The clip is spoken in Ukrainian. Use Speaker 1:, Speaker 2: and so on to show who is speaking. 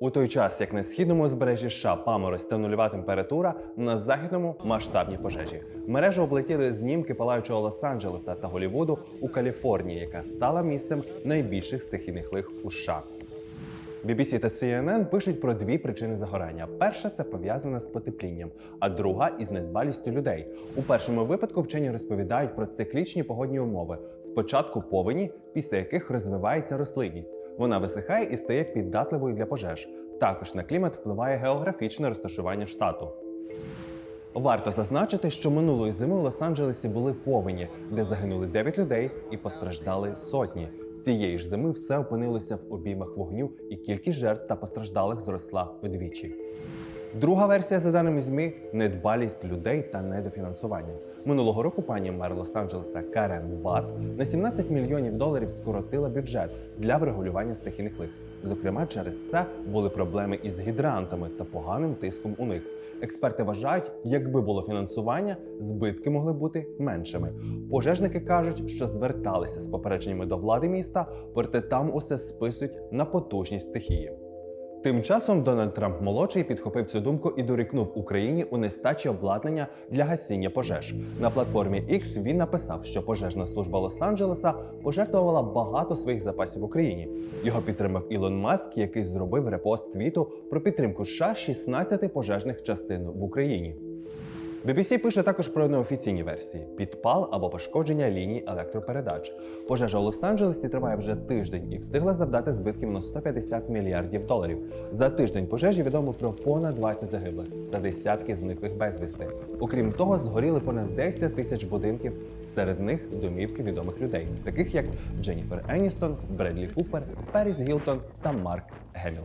Speaker 1: У той час, як на східному узбережжі США паморозь та нульова температура, на західному масштабні пожежі. Мережу облетіли знімки палаючого Лос-Анджелеса та Голлівуду у Каліфорнії, яка стала місцем найбільших стихійних лих у США. BBC та CNN пишуть про дві причини загорання. Перша це пов'язана з потеплінням, а друга із недбалістю людей. У першому випадку вчені розповідають про циклічні погодні умови. Спочатку повені, після яких розвивається рослинність. Вона висихає і стає піддатливою для пожеж. Також на клімат впливає географічне розташування штату. Варто зазначити, що минулої зими у Лос-Анджелесі були повені, де загинули 9 людей і постраждали сотні. Цієї ж зими все опинилося в обіймах вогню, і кількість жертв та постраждалих зросла вдвічі. Друга версія, за даними ЗМІ, недбалість людей та недофінансування. Минулого року пані мер Лос-Анджелеса Карен Бас на 17 мільйонів доларів скоротила бюджет для врегулювання стихійних лих. Зокрема, через це були проблеми із гідрантами та поганим тиском у них. Експерти вважають, якби було фінансування, збитки могли бути меншими. Пожежники кажуть, що зверталися з попередженнями до влади міста, проте там усе списують на потужність стихії. Тим часом Дональд Трамп молодший підхопив цю думку і дорікнув Україні у нестачі обладнання для гасіння пожеж. На платформі X він написав, що пожежна служба Лос-Анджелеса пожертвувала багато своїх запасів Україні. Його підтримав Ілон Маск, який зробив репост твіту про підтримку США 16 пожежних частин в Україні. BBC пише також про неофіційні версії: підпал або пошкодження ліній електропередач. Пожежа у Лос-Анджелесі триває вже тиждень і встигла завдати збитків на 150 мільярдів доларів. За тиждень пожежі відомо про понад 20 загиблих та десятки зниклих безвісти. Окрім того, згоріли понад 10 тисяч будинків. Серед них домівки відомих людей, таких як Дженніфер Еністон, Бредлі Купер, Періс Гілтон та Марк Геміл.